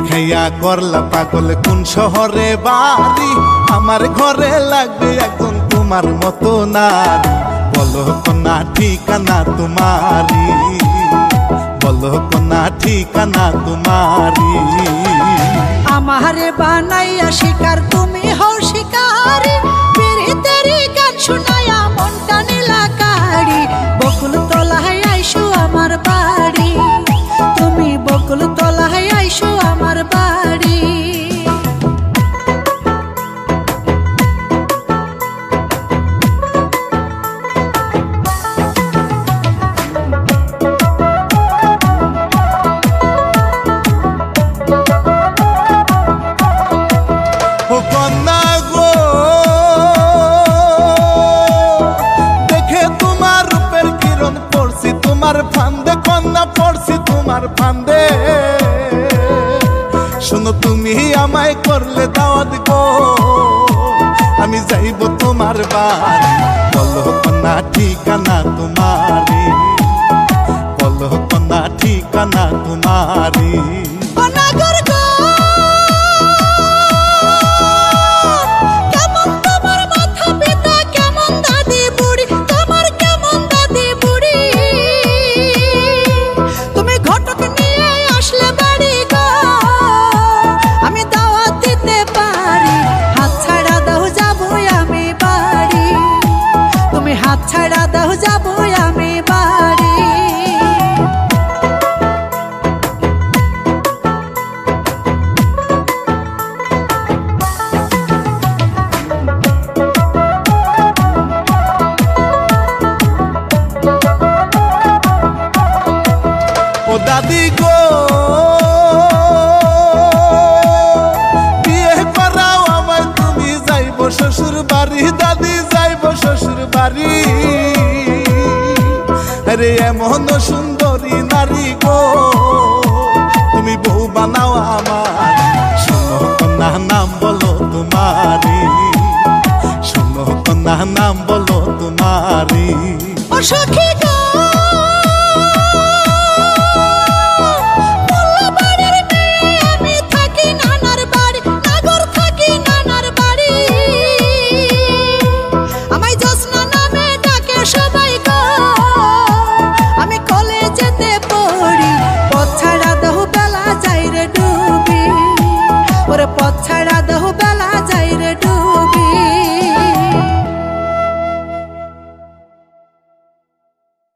দেখাইয়া করলা পাগল, কোন শহরে বাড়ি? আমার ঘরে লাগবে একজন তোমার মতো নারী। বলো কোনা ঠিকানা তোমারি বলো কোনা ঠিকানা তোমারি আমারে বানাইয়া শিকার তুমি তোমার ফান্দে, কন্যা পড়ছি তোমার ফান্দে। শোনো, তুমি আমায় করলে দাওয়াত গো। আমি যাইব তোমার বাড়ি। বলো কন্যা, ঠিকানা তোমারি বলো কন্যা, ঠিকানা তোমারি ছাড়া দাও যাব আমি বাড়ি। দাদি গো আরে এমন সুন্দরী নারী গো। তুমি বউ বানাও আমার শোনো কন্যা, নাম বলো তোমারি শোনো কন্যা, নাম বলো তোমারি সখী